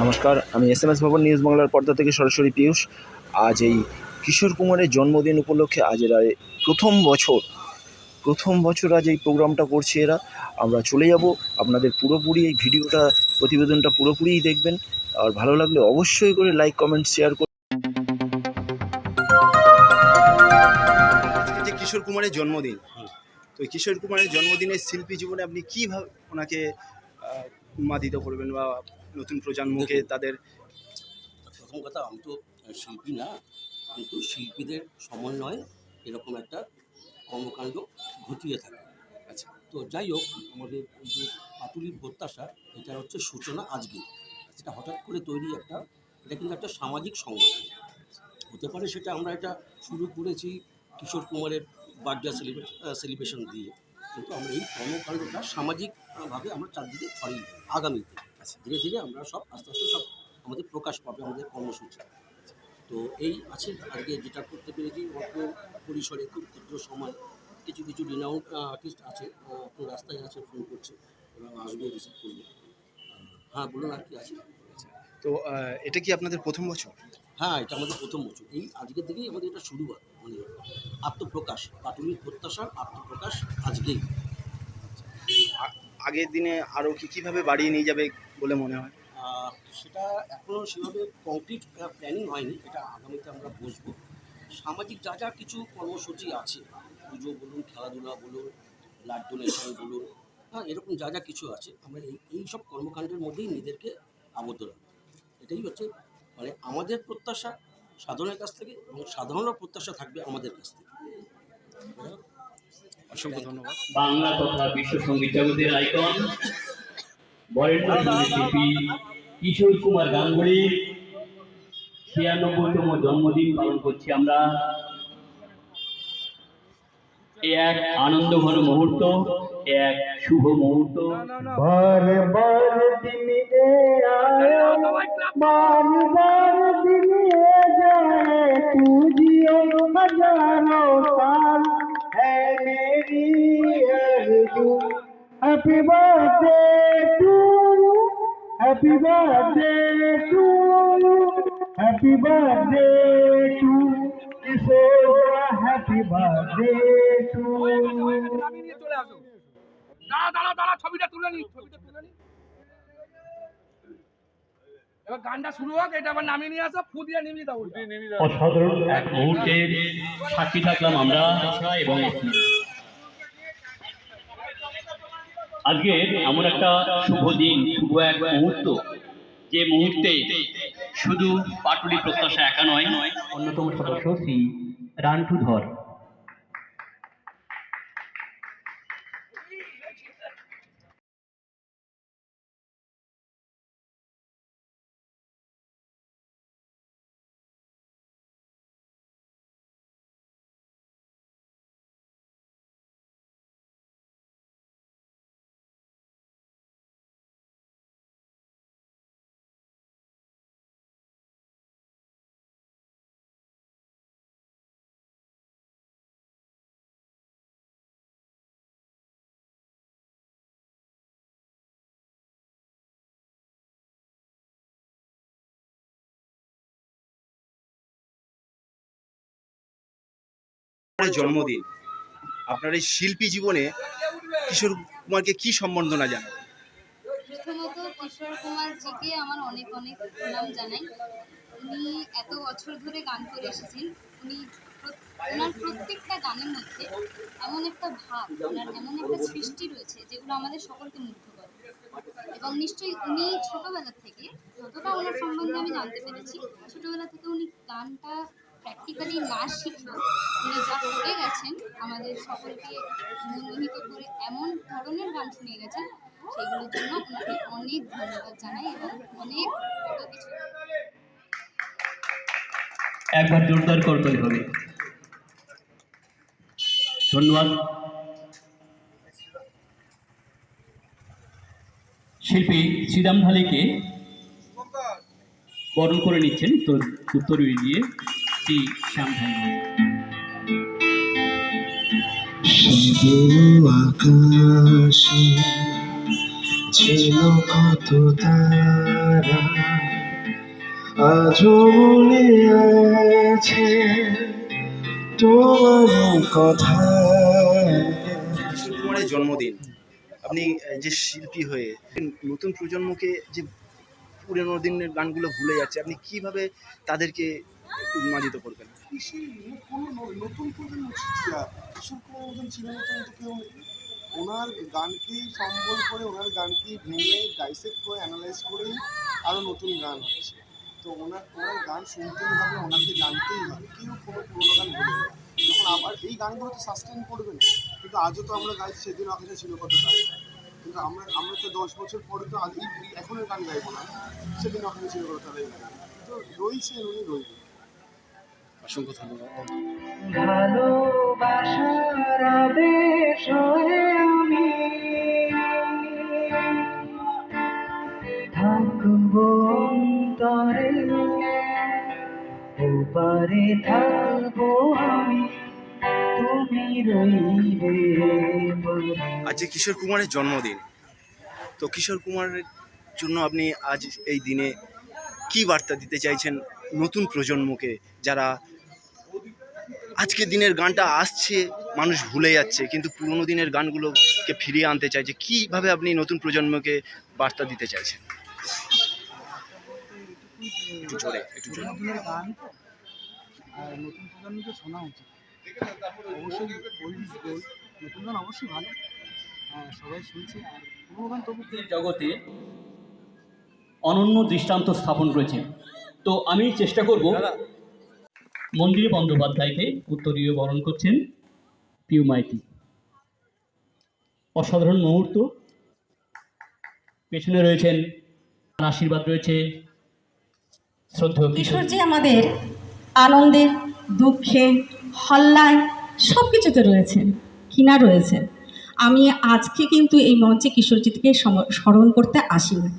নমস্কার, আমি S M S ভবন নিউজ বাংলার পর্দা থেকে সরাসরি পীয়ূষ। আজ এই কিশোর কুমারের জন্মদিন উপলক্ষে আজ এরা প্রথম বছর প্রথম বছর আজ এই প্রোগ্রামটা করছে এরা। আমরা চলে যাব, আপনাদের পুরোপুরি এই ভিডিওটা, প্রতিবেদনটা পুরোপুরিই দেখবেন। আর ভালো লাগলে অবশ্যই করে লাইক, কমেন্ট, শেয়ার করুন কিশোর কুমারের জন্মদিন, তো কিশোর কুমারের জন্মদিনের শিল্পী জীবনে আপনি কীভাবে ওনাকে উন্মাদিত করবেন বা নতুন প্রজন্মকে তাদের প্রথম কথা আমি তো শিল্পী না কিন্তু শিল্পীদের সমন্বয়ে এরকম একটা কর্মকাণ্ড ঘটিয়ে থাকে। আচ্ছা তো যাই হোক আমাদের যে পাতুলির প্রত্যাশা এটা হচ্ছে সূচনা আজকে। এটা হঠাৎ করে তৈরি একটা এটা কিন্তু একটা সামাজিক সংগঠন। হতে পারে সেটা আমরা এটা শুরু করেছি কিশোর কুমারের বার্থডে সেলিব্রেশন দিয়ে। কিন্তু আমরা এই কর্মকাণ্ডটা সামাজিকভাবে আমরা চারদিকে ছড়িয়ে দেব আগামীতে। আচ্ছা। ধীরে ধীরে আমরা সব আস্তে আস্তে সব আমাদের প্রকাশ পাবে আমাদের কর্মসূচি। তো এই আছে আজকে যেটা করতে পেরেছি অল্প পরিসরে খুব ক্ষুদ্র সময় কিছু কিছু রিনাউন্ড আর্টিস্ট আছে আপনার রাস্তায় আছে ফোন করছে ওরা আসবে রিসিভ করবে। হ্যাঁ বলুন আর কি আছে? তো এটা কি আপনাদের প্রথম বছর? হ্যাঁ এটা আমাদের প্রথম বছর। এই আজকের থেকেই আমাদের এটা শুরু হয় মানে আত্মপ্রকাশ পাটুলির প্রত্যাশার আত্মপ্রকাশ আজকেই। আগের দিনে আরও কী কীভাবে বাড়িয়ে নিয়ে যাবে বলে মনে হয়? সেটা এখনও সেভাবে কমপ্লিট প্ল্যানিং হয়নি এটা আগামীতে আমরা বসবো। সামাজিক যা যা কিছু কর্মসূচি আছে পুজো বলুন খেলাধুলা বলুন ব্লাড ডোনেশন বলুন হ্যাঁ এরকম যা যা কিছু আছে আমরা এই এই সব কর্মকাণ্ডের মধ্যেই নিজেদেরকে আবদ্ধ রাখব। এটাই হচ্ছে মানে আমাদের প্রত্যাশা সাধারণের কাছ থেকে এবং সাধারণের প্রত্যাশা থাকবে আমাদের কাছ থেকে। অসংখ্য ধন্যবাদ। বাংলা তথা বিশ্ব সংগীত জগতের আইকন বরেণ্য সংগীত শিল্পী কিশোর কুমার ছিয়ানব্বইতম জন্মদিন পালন করছি আমরা। এ এক আনন্দঘন মুহূর্ত এক শুভ মুহূর্ত। বারবার দিলিয়ে যায় তুজিও হাজারো সাল হ্যাঁ মেরি Arzu happy birthday to you happy birthday to you happy birthday to Kishore happy birthday to দাঁড়া দাঁড়া দাঁড়া ছবিটা তুলে নি। ছবিটা এবার গানটা শুরু হোক এটা আবার নামিয়ে নিয়ে আসো ফু দিয়ে নিমিয়ে দাও অসাধারণ। এক মুহূর্তের সাক্ষী থাকলাম আমরা এবং আজকে এমন একটা শুভ দিন শুভ এক মুহূর্ত যে মুহূর্তে শুধু পাটুলি প্রত্যাশা একা নয় অন্যতম সদস্য শ্রী রান্টু ধর। জন্মদিন, আপনার এই শিল্পী জীবনে কিশোর কুমারকে কি সম্বর্ধনা জানাবেন প্রথমত কিশোর কুমারজিকে আমার অনেক অনেক প্রণাম জানাই। উনি এত বছর ধরে গান করে এসেছেন। উনি ওনার প্রত্যেকটা গানের মধ্যে এমন একটা ভাব, ওনার এমন একটা সৃষ্টি রয়েছে যেগুলো আমাদের সকলকে মুগ্ধ করে। এবং নিশ্চয়ই উনি ছোটবেলা থেকে যতটা ওনার সম্বন্ধে আমি জানতে পেরেছি, ছোটবেলা থেকে উনি গানটা প্র্যাকটিক্যালি না শিখেও উনি আমাদের সকলকে মনোহিত করে এমন ধরনের গান শুনিয়ে গেছেন, সেইগুলোর জন্য ওনাকে অনেক ধন্যবাদ জানাই এবং অনেক কিছু। একবার জোরদার করতে হবে ধন্যবাদ। শিল্পী শ্রীরাম ঢালিকে বরণ করে নিচ্ছেন উত্তর উত্তর দিয়ে শ্রী শ্যাম ঢালি। শুধু আকাশে ছিল কত তারা আজও মনে আছে তোমার কথা। কুমারের জন্মদিন। আপনি যে শিল্পী হয়ে নতুন প্রজন্মকে যে পুরনো দিনের গানগুলো ভুলে যাচ্ছে আপনি কীভাবে তাদেরকে উন্মাদিত করবেন? নতুন প্রজন্ম কিশোর কুমার মতন তো কেউ ওনার গানকেই সম্বল করে, ওনার গানকেই ভেঙে ডাইসেক্ট করে অ্যানালাইজ করেই আরও নতুন গান হচ্ছে। তো ওনার ওনার গান শুনতেই হবে, ওনাকে জানতেই হবে। কেউ কোনো পুরোনো গান ভুলে যাবে না। যখন আবার এই গানগুলো তো সাস্টেন করবে না, কিন্তু আজও তো আমরা গাইছি, সেদিন আকাশে ছিল কত কিন্তু আমরা আমরা তো দশ বছর পরে তো আজ এখনের গান গাইবো না, সেদিন আকাশে ছিল কত তারাই গাইবো তো রয়েছেন উনি রইবেন অসংখ্য ধন্যবাদ। ভালোবাসার আবেশ আমি থাকব অন্তরে ওপারে থাকব আমি তুমি রইবে বলে আজ কিশোর কুমারের জন্মদিন। তো কিশোর কুমারের জন্য আপনি আজ এই দিনে কি বার্তা দিতে চাইছেন নতুন প্রজন্মকে যারা আজকের দিনের গানটা আসছে মানুষ ভুলে যাচ্ছে কিন্তু পুরনো দিনের গানগুলোকে ফিরিয়ে আনতে চাইছে কীভাবে আপনি নতুন প্রজন্মকে বার্তা দিতে চাইছেন? একটু জোরে একটু জোরে। নতুনের গান তো আর নতুন প্রজন্মকে শোনা উচিত। অবশ্যই ওল্ড ইজ গোল্ড নতুন গান অবশ্যই ভালো। হ্যাঁ সবাই শুনছে আর পুরোনো গান তবু জগতে অনন্য দৃষ্টান্ত স্থাপন করেছেন তো আমি চেষ্টা করব মন্দির বন্দ্যোপাধ্যায়কে উত্তরীয় বরণ করছেন পিউ মাইতি। অসাধারণ মুহূর্ত। পেছনে রয়েছেন আশীর্বাদ রয়েছে শ্রদ্ধেয় কিশোর। যে আমাদের আনন্দে, দুঃখে, হল্লায় সব কিছুতে রয়েছেন, কিনা রয়েছেন আমি আজকে কিন্তু এই মঞ্চে কিশোরজিৎকে সম- স্মরণ করতে আসি না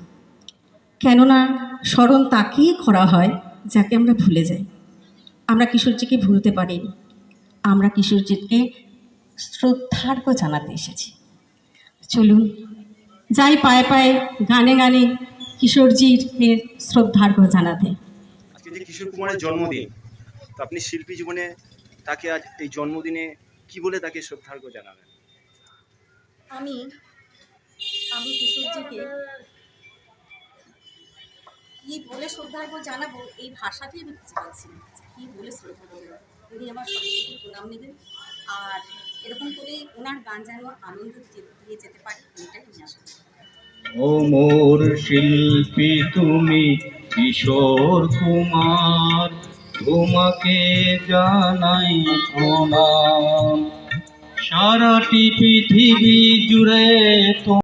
কেননা স্মরণ তাকেই করা হয় যাকে আমরা ভুলে যাই। আমরা কিশোরজিকে ভুলতে পারিনি। আমরা কিশোরজিৎকে শ্রদ্ধার্ঘ জানাতে এসেছি। চলুন যাই পায়ে পায়ে গানে গানে কিশোরজির শ্রদ্ধার্ঘ জানাতে। আজকে যে কিশোর কুমারের জন্মদিন তো আপনি শিল্পী জীবনে তাকে আজ এই জন্মদিনে কি বলে তাকে শ্রদ্ধার্ঘ্য জানাবেন আমি আমি কিশোরজিকে কি বলে শ্রদ্ধার্ঘ জানাব? এই ভাষাটাই আমি খুঁজে পাচ্ছি না। কি বলে শ্রদ্ধা করব উনি আমার সরস্বতী প্রণাম নেবেন। আর এরকম করে ওনার গান যেন আনন্দ দিয়ে যেতে পারে, এটাই আমি আশা করি। ও মোর শিল্পী, তুমি কিশোর কুমার, তোমাকে জানাই প্রণাম। সারাটি পৃথিবী জুড়ে তো